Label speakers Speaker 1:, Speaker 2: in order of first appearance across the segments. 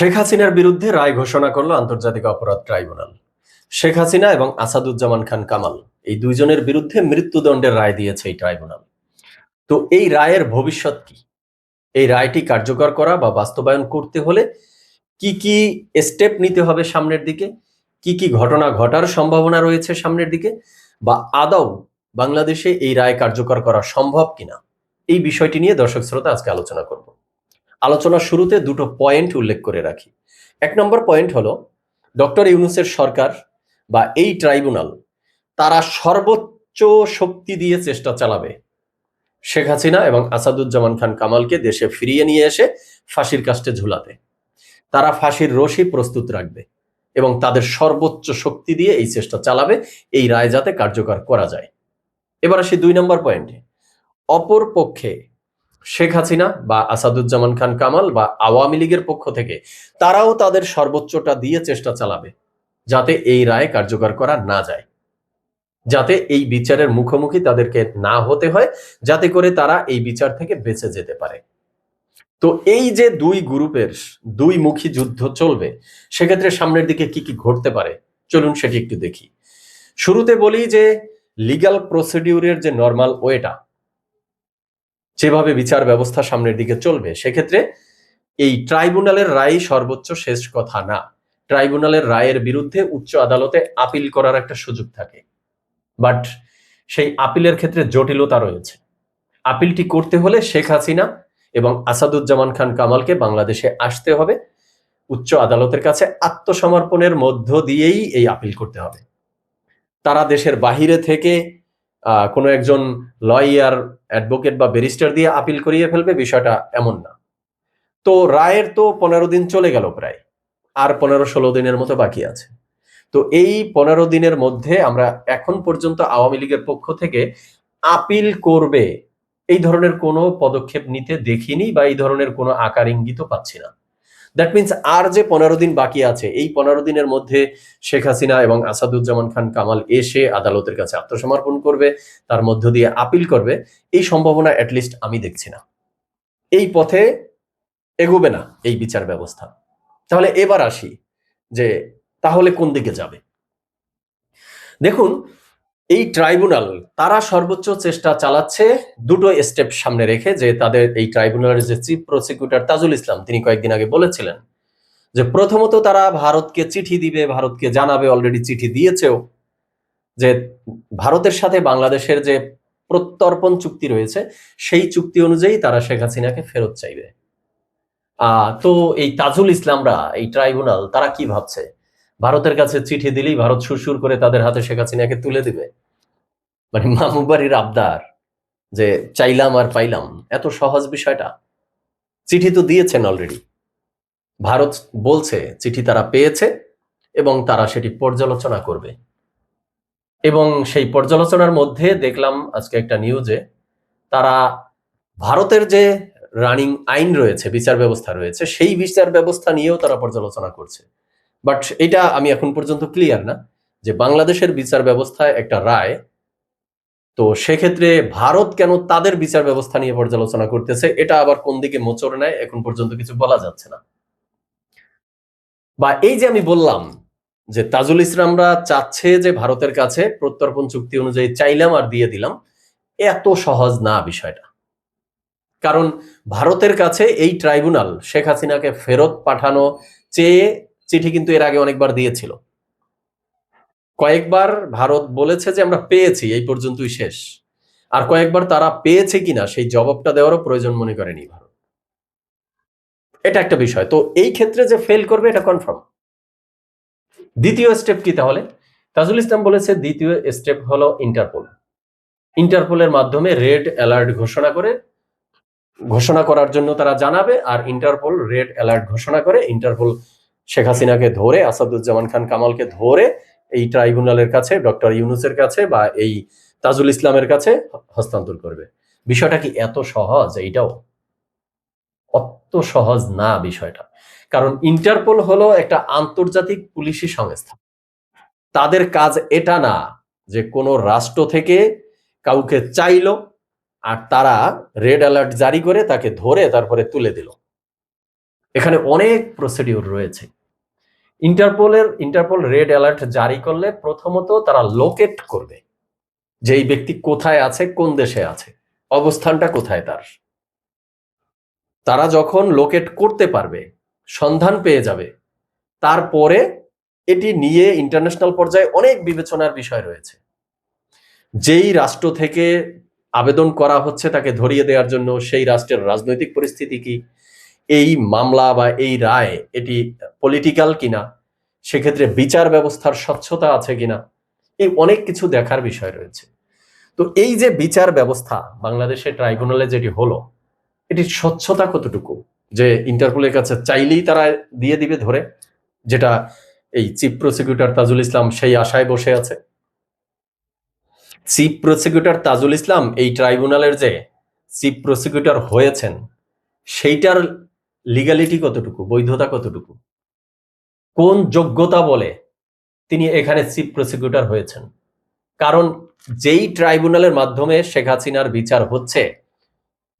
Speaker 1: শেখ হাসিনার বিরুদ্ধে রায় ঘোষণা করল আন্তর্জাতিক অপরাধ ট্রাইব্যুনাল। শেখ হাসিনা এবং আসাদুজ্জামান খান কামাল এই দুইজনের বিরুদ্ধে মৃত্যুদণ্ডের রায় দিয়েছে এই ট্রাইব্যুনাল। তো এই রায়ের ভবিষ্যৎ কি? এই রায়টি কার্যকর করা বা বাস্তবায়ন করতে হলে কি কি স্টেপ নিতে হবে সামনের দিকে? কি কি ঘটনা ঘটার সম্ভাবনা রয়েছে সামনের দিকে? বা আদৌ বাংলাদেশে এই রায় কার্যকর করা সম্ভব কিনা? এই বিষয়টি নিয়ে দর্শক শ্রোতা আজকে আলোচনা করব। আলোচনার শুরুতে দুটো পয়েন্ট উল্লেখ করে রাখি। এক নম্বর পয়েন্ট হলো, ডক্টর ইউনুসের সরকার বা এই ট্রাইব্যুনাল তারা সর্বোচ্চ শক্তি দিয়ে চেষ্টা চালাবে। শেখ হাসিনা এবং আসাদুজ্জামান খান কামালকে দেশে ফিরিয়ে নিয়ে এসে ফাঁসির কাস্টে ঝুলাতে। তারা ফাঁসির রশি প্রস্তুত রাখবে এবং তাদের সর্বোচ্চ শক্তি দিয়ে এই চেষ্টা চালাবে, এই রায় যাতে কার্যকর করা যায়। এবার আসি দুই নম্বর পয়েন্টে অপর পক্ষে শেখ হাসিনা বা আসাদুজ্জামান খান কামাল বা আওয়ামী লীগের পক্ষ থেকে তারাও তাদের সর্বোচ্চটা দিয়ে চেষ্টা চালাবে, যাতে এই রায় কার্যকর করা না যায়। যাতে এই বিচারের মুখোমুখি তাদেরকে না হতে হয়, যাতে করে তারা এই বিচার থেকে বেঁচে যেতে পারে। তো এই যে দুই গ্রুপের দুই মুখী যুদ্ধ চলবে, সেক্ষেত্রে সামনের দিকে কি কি ঘটতে পারে? চলুন সেটি একটু দেখি। শুরুতে বলি যে লিগাল প্রসিডিউরের যে নর্মাল ওয়েটা যেভাবে বিচার ব্যবস্থা সামনের দিকে চলবে, সেক্ষেত্রে এই ট্রাইব্যুনালের রায় সর্বোচ্চ শেষ কথা না। ট্রাইব্যুনালের রায়ের বিরুদ্ধে উচ্চ আদালতে আপিল করার একটা সুযোগ থাকে। বাট সেই আপিলের ক্ষেত্রে জটিলতা রয়েছে। আপিলটি করতে হলে শেখ হাসিনা এবং আসাদুজ্জামান খান কামালকে বাংলাদেশে আসতে হবে। উচ্চ আদালতের কাছে আত্মসমর্পণের মধ্য দিয়েই এই আপিল করতে হবে। তারা দেশের বাহিরে থেকে কোনো একজন লয়ার অ্যাডভোকেট বা ব্যারিস্টার দিয়ে আপিল করিয়ে ফেলবে, বিষয়টা এমন না। তো রায়ের তো পনেরো দিন চলে গেল প্রায়, আর পনেরো ষোলো দিনের মতো বাকি আছে। তো এই পনেরো দিনের মধ্যে আমরা এখন পর্যন্ত আওয়ামী লীগের পক্ষ থেকে আপিল করবে, এই ধরনের কোনো পদক্ষেপ নিতে দেখিনি বা এই ধরনের কোনো আকার ইঙ্গিতও পাচ্ছি না। দ্যাট মিনস আর যে পনেরো দিন বাকি আছে, এই পনেরো দিনের মধ্যে শেখ হাসিনা এবং আসাদুজ্জামান খান কামাল এসে আদালতের কাছে আত্মসমর্পণ করবে, তার মধ্য দিয়ে আপিল করবে, এই সম্ভাবনা অ্যাটলিস্ট আমি দেখছি না। এই পথে এগোবে না এই বিচার ব্যবস্থা। তাহলে এবার আসি যে তাহলে কোন দিকে যাবে? দেখুন এই ট্রাইব্যুনাল, তারা সর্বোচ্চ চেষ্টা চালাচ্ছে দুটো স্টেপ সামনে রেখে যে তাদের এই ট্রাইব্যুনালের যে চিফ প্রসিকিউটর তাজুল ইসলাম, তিনি কয়েকদিন আগে বলেছিলেন যে প্রথমত তারা ভারতকে চিঠি দিবে, ভারতকে জানাবে অলরেডি চিঠি দিয়েছেও যে ভারতের সাথে বাংলাদেশের যে প্রত্যর্পণ চুক্তি রয়েছে, সেই চুক্তি অনুযায়ী তারা শেখ হাসিনাকে ফেরত চাইবে। আহ, তো এই তাজুল ইসলামরা, এই ট্রাইব্যুনাল, তারা কি ভাবছে? ভারতের কাছে চিঠি দিলেই ভারত সুরসুর করে তাদের হাতে শেখ হাসিনাকে তুলে দিবে। মানে মামুবাড়ির আবদার যে চাইলাম আর পাইলাম, এত সহজ বিষয়টা। চিঠি তো দিয়েছেন অলরেডি ভারত বলছে, চিঠি তারা পেয়েছে এবং তারা সেটি পর্যালোচনা করবে। এবং সেই পর্যালোচনার মধ্যে দেখলাম আজকে একটা নিউজে তারা ভারতের যে রানিং আইন রয়েছে, বিচার ব্যবস্থা রয়েছে, সেই বিচার ব্যবস্থা নিয়েও তারা পর্যালোচনা করছে। বাট এটা আমি এখন পর্যন্ত ক্লিয়ার না যে বাংলাদেশের বিচার ব্যবস্থায় একটা রায়, তো সেক্ষেত্রে ভারত কেন তাদের বিচার ব্যবস্থা নিয়ে পর্যালোচনা করতেছে, এটা আবার কোন দিকে মোচড় নেয়, এখন পর্যন্ত কিছু বলা যাচ্ছে না। বা এই যে আমি বললাম যে তাজুল ইসলামরা চাচ্ছে যে ভারতের কাছে প্রত্যর্পণ চুক্তি অনুযায়ী চাইলাম আর দিয়ে দিলাম, এত সহজ না বিষয়টা। কারণ ভারতের কাছে এই ট্রাইব্যুনাল শেখ হাসিনাকে ফেরত পাঠানো চেয়ে চিঠি কিন্তু এর আগে অনেকবার দিয়েছিল। কয়েকবার ভারত বলেছে যে আমরা পেয়েছি, এই পর্যন্তই শেষ। আর কয়েকবার তারা পেয়েছে কিনা সেই জবাবটা দেওয়ারও প্রয়োজন মনে করেনি ভারত। এটা একটা বিষয়। তো এই ক্ষেত্রে যে ফেল করবে, এটা কনফার্ম দ্বিতীয় স্টেপ কি তাহলে? তাজুল ইসলাম বলেছে, দ্বিতীয় স্টেপ হলো ইন্টারপোল ইন্টারপোলের মাধ্যমে রেড অ্যালার্ট ঘোষণা করে, ঘোষণা করার জন্য তারা জানাবে, আর ইন্টারপোল রেড অ্যালার্ট ঘোষণা করে ইন্টারপোল শেখ হাসিনাকে ধরে, আসাদুজ্জামান খান কামালকে ধরে এই ট্রাইব্যুনালের কাছে, ডক্টর ইউনুসের কাছে বা এই তাজুল ইসলামের কাছে হস্তান্তর করবে। বিষয়টা কি এত সহজ? এইটাও অত সহজ না বিষয়টা। কারণ ইন্টারপোল হলো একটা আন্তর্জাতিক পুলিশি সংস্থা। তাদের কাজ এটা না যে কোনো রাষ্ট্র থেকে কাউকে চাইলো আর তারা রেড অ্যালার্ট জারি করে তাকে ধরে তারপরে তুলে দিল। এখানে অনেক প্রসিডিউর রয়েছে। ইন্টারপোলের, ইন্টারপোল রেড অ্যালার্ট জারি করলে প্রথমত তারা লোকেট করবে যে এই ব্যক্তি কোথায় আছে, কোন দেশে আছে, অবস্থানটা কোথায় তার। তারা যখন লোকেট করতে পারবে, সন্ধান পেয়ে যাবে, তারপরে এটি নিয়ে ইন্টারন্যাশনাল পর্যায়ে অনেক বিবেচনার বিষয় রয়েছে। যেই রাষ্ট্র থেকে আবেদন করা হচ্ছে তাকে ধরিয়ে দেওয়ার জন্য, সেই রাষ্ট্রের রাজনৈতিক পরিস্থিতি কি এই মামলা বা এই রায়, এটি পলিটিক্যাল কিনা, সেক্ষেত্রে বিচার ব্যবস্থার স্বচ্ছতা আছে কিনা, এই অনেক কিছু দেখার বিষয় রয়েছে। তো এই যে বিচার ব্যবস্থা বাংলাদেশের ট্রাইব্যুনালে যেটি হলো, এটির স্বচ্ছতা কতটুকু? যে ইন্টারপোলের কাছে চাইলেই তারা দিয়ে দিবে ধরে, যেটা এই চিফ প্রসিকিউটর তাজুল ইসলাম সেই আশায় বসে আছে। চিফ প্রসিকিউটর তাজুল ইসলাম এই ট্রাইব্যুনালের যে চিফ প্রসিকিউটর হয়েছেন, সেইটার লিগালিটি কতটুকু? বৈধতা কতটুকু? কোন যোগ্যতা বলে তিনি এখানে চিফ প্রসিকিউটর হয়েছেন? কারণ যেই ট্রাইব্যুনালের মাধ্যমে শেখ হাসিনার বিচার হচ্ছে,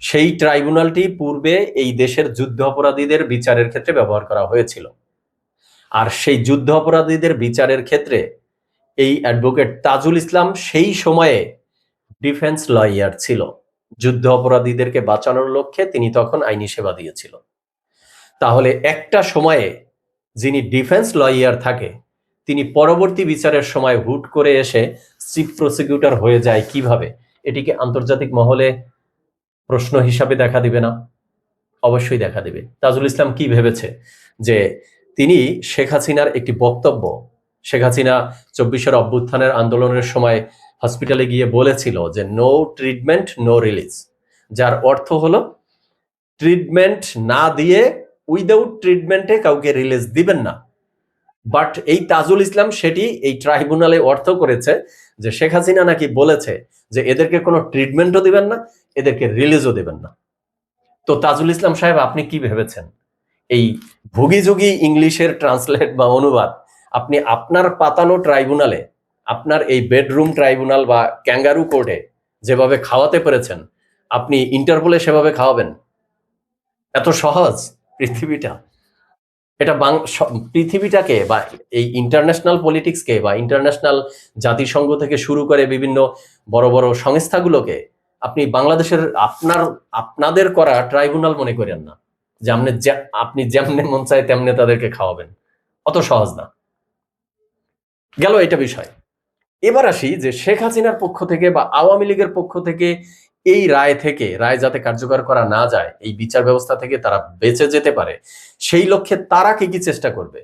Speaker 1: সেই ট্রাইব্যুনালটি পূর্বে এই দেশের যুদ্ধ অপরাধীদের বিচারের ক্ষেত্রে ব্যবহার করা হয়েছিল। আর সেই যুদ্ধ অপরাধীদের বিচারের ক্ষেত্রে এই অ্যাডভোকেট তাজুল ইসলাম সেই সময়ে ডিফেন্স লয়ার ছিল। যুদ্ধ অপরাধীদেরকে বাঁচানোর লক্ষ্যে তিনি তখন আইনি সেবা দিয়েছিল। তাহলে একটা সময়ে যিনি ডিফেন্স লয়ার থাকে, তিনি পরবর্তী বিচারের সময় হুট করে এসে চিফ প্রসিকিউটর হয়ে যায় কীভাবে? এটিকে আন্তর্জাতিক মহলে প্রশ্ন হিসাবে দেখা দিবে না। অবশ্যই দেখা দিবে। তাজুল ইসলাম কি ভেবেছে? যে তিনি শেখ হাসিনার একটি বক্তব্য, শেখ হাসিনা চব্বিশের অভ্যুত্থানের আন্দোলনের সময় হসপিটালে গিয়ে বলেছিল যে নো ট্রিটমেন্ট নো রিলিজ যার অর্থ হলো ট্রিটমেন্ট না দিয়ে উইদাউট ট্রিটমেন্টে কাউকে রিলিজ দিবেন না। বাট এই তাজুল ইসলাম সেটি এই ট্রাইব্যুনালে অর্থ করেছে যে শেখ হাসিনা নাকি বলেছে যে এদেরকে কোনো ট্রিটমেন্টও দিবেন না, এদেরকে রিলিজও দেবেন না। তো তাজুল ইসলাম সাহেব, আপনি কি ভেবেছেন? এই ভুগিযুগি ইংলিশের ট্রান্সলেট বা অনুবাদ, আপনি আপনার পাতানো ট্রাইব্যুনালে আপনার এই বেডরুম ট্রাইব্যুনাল বা ক্যাঙ্গারু কোর্টে যেভাবে খাওয়াতে পেরেছেন, আপনি ইন্টারপোলে সেভাবে খাওয়াবেন? এত সহজ? পৃথিবীটা। এটা বাং পৃথিবীটাকে বা এই ইন্টারন্যাশনাল পলিটিক্সকে বা ইন্টারন্যাশনাল জাতিসংঘ থেকে শুরু করে বিভিন্ন বড় বড় সংস্থাগুলোকে আপনি বাংলাদেশের আপনার, আপনাদের করা ট্রাইব্যুনাল মনে করেন না। যে আপনি আপনি যেমনে মন চায় তেমনে তাদেরকে খাওয়াবেন। অত সহজ না। গেল এটা বিষয়। এবার আসি যে শেখ হাসিনার পক্ষ থেকে বা আওয়ামী লীগের পক্ষ থেকে এই রায় থেকে, রায় যাতে কার্যকর করা না যায়, এই বিচার ব্যবস্থা থেকে তারা বেঁচে যেতে পারে, সেই লক্ষ্যে তারা কি কি চেষ্টা করবে?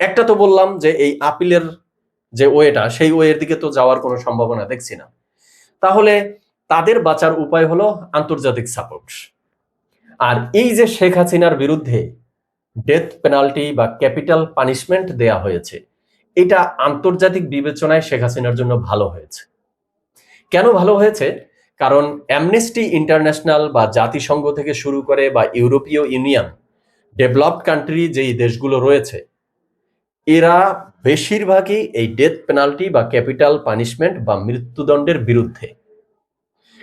Speaker 1: একটা তো বললাম যে এই আপিলের যে ওয়েটা, সেই ওয়ের দিকে তো যাওয়ার কোনো সম্ভাবনা দেখছি না। তাহলে তাদের বাঁচার উপায় হলো আন্তর্জাতিক সাপোর্ট। আর এই যে শেখ হাসিনার বিরুদ্ধে ডেথ পেনাল্টি বা ক্যাপিটাল পানিশমেন্ট দেয়া হয়েছে, এটা আন্তর্জাতিক বিবেচনায় শেখ হাসিনার জন্য ভালো হয়েছে। কেন ভালো হয়েছে? কারণ অ্যামনেস্টি ইন্টারন্যাশনাল বা জাতিসংঘ থেকে শুরু করে বা ইউরোপীয় ইউনিয়ন, ডেভেলপড কান্ট্রি যেই দেশগুলো রয়েছে, এরা বেশিরভাগই এই ডেথ পেনাল্টি বা ক্যাপিটাল পানিশমেন্ট বা মৃত্যুদণ্ডের বিরুদ্ধে।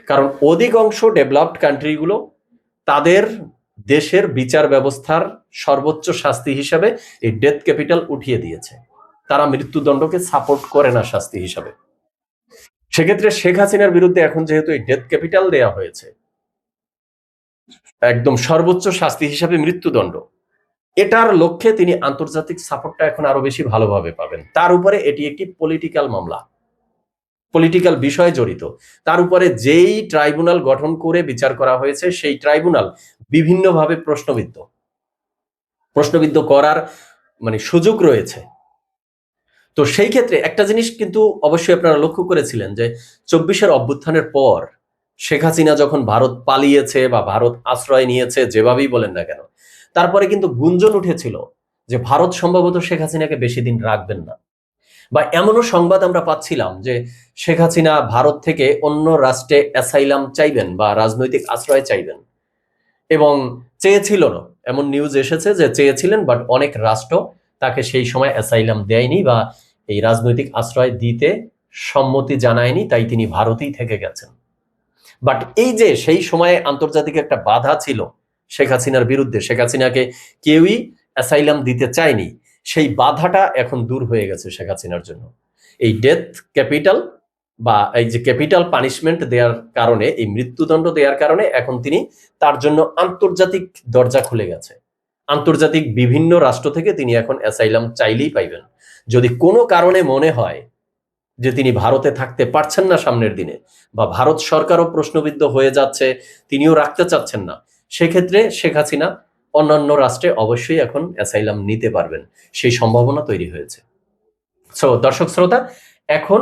Speaker 1: কারণ অধিকাংশ ডেভেলপড কান্ট্রিগুলো তাদের দেশের বিচার ব্যবস্থার সর্বোচ্চ শাস্তি হিসাবে এই ডেথ ক্যাপিটাল উঠিয়ে দিয়েছে। তারা মৃত্যুদণ্ডকে সাপোর্ট করে না শাস্তি হিসাবে। সেক্ষেত্রে শেখ হাসিনার বিরুদ্ধে এখন যেহেতু এই ডেথ ক্যাপিটাল দেয়া হয়েছে, একদম সর্বোচ্চ শাস্তি হিসাবে মৃত্যুদণ্ড, এটার লক্ষ্যে তিনি আন্তর্জাতিক সাপোর্টটা এখন আরও বেশি ভালোভাবে পাবেন। তার উপরে এটি একটি পলিটিক্যাল মামলা পলিটিক্যাল বিষয় জড়িত। তার উপরে যেই ট্রাইব্যুনাল গঠন করে বিচার করা হয়েছে, সেই ট্রাইব্যুনাল বিভিন্নভাবে প্রশ্নবিদ্ধ। প্রশ্নবিদ্ধ করার মানে সুযোগ রয়েছে। তো সেই ক্ষেত্রে একটা জিনিস কিন্তু অবশ্যই আপনারা লক্ষ্য করেছিলেন যে চব্বিশের অভ্যুত্থানের পর শেখ হাসিনা যখন ভারত পালিয়েছে বা ভারত আশ্রয় নিয়েছে, যেভাবেই বলেন না কেন, তারপরে কিন্তু গুঞ্জন উঠেছিল যে ভারত সম্ভবত শেখ হাসিনাকে বেশি দিন রাখবেন না। বা এমনও সংবাদ আমরা পাচ্ছিলাম যে শেখ হাসিনা ভারত থেকে অন্য রাষ্ট্রে অ্যাসাইলাম চাইবেন বা রাজনৈতিক আশ্রয় চাইবেন এবং চেয়েছিল না। এমন নিউজ এসেছে যে চেয়েছিলেন বাট অনেক রাষ্ট্র তাকে সেই সময় অ্যাসাইলাম দেয়নি বা এই রাজনৈতিক আশ্রয় দিতে সম্মতি জানায়নি, তাই তিনি ভারতেই থেকে গেছেন। বাট এই যে সেই সময়ে আন্তর্জাতিক একটা বাধা ছিল শেখ হাসিনার বিরুদ্ধে, শেখ হাসিনাকে কেউই অ্যাসাইলাম দিতে চায়নি, সেই বাধাটা এখন দূর হয়ে গেছে শেখ হাসিনার জন্য। এই ডেথ ক্যাপিটাল বা এই যে ক্যাপিটাল পানিশমেন্ট দেওয়ার কারণে, এই মৃত্যুদণ্ড দেওয়ার কারণে এখন তিনি তার জন্য আন্তর্জাতিক দরজা খুলে গেছে। আন্তর্জাতিক বিভিন্ন রাষ্ট্র থেকে তিনি এখন অ্যাসাইলাম চাইলেই পাইবেন। যদি কোনো কারণে মনে হয় যে তিনি ভারতে থাকতে পারছেন না সামনের দিনে বা ভারত সরকারও প্রশ্নবিদ্ধ হয়ে যাচ্ছে, তিনিও রাখতে চাচ্ছেন না, সেক্ষেত্রে শেখ হাসিনা অন্যান্য রাষ্ট্রে অবশ্যই এখন অ্যাসাইলাম নিতে পারবেন। সেই সম্ভাবনা তৈরি হয়েছে। সো দর্শক শ্রোতা, এখন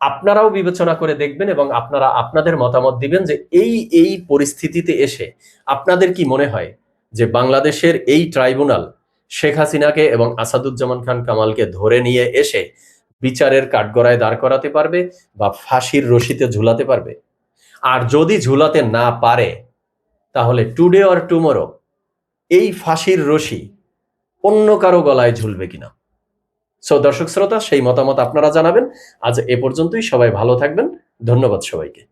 Speaker 1: আপনারাও বিবেচনা করে দেখবেন এবং আপনারা আপনাদের মতামত দিবেন যে এই এই পরিস্থিতিতে এসে আপনাদের কি মনে হয়? যে বাংলাদেশের এই ট্রাইব্যুনাল শেখ হাসিনাকে এবং আসাদুজ্জামান খান কামালকে ধরে নিয়ে এসে বিচারের কাঠগড়ায় দাঁড় করাতে পারবে বা ফাঁসির রশিতে ঝুলাতে পারবে। আর যদি ঝুলাতে না পারে, তাহলে টুডে অর টুমোরো এই ফাঁসির রশি অন্য কারও গলায় ঝুলবে কিনা? সো দর্শক শ্রোতা, সেই মতামত আপনারা জানাবেন। আজ এ পর্যন্তই। সবাই ভালো থাকবেন। ধন্যবাদ সবাইকে।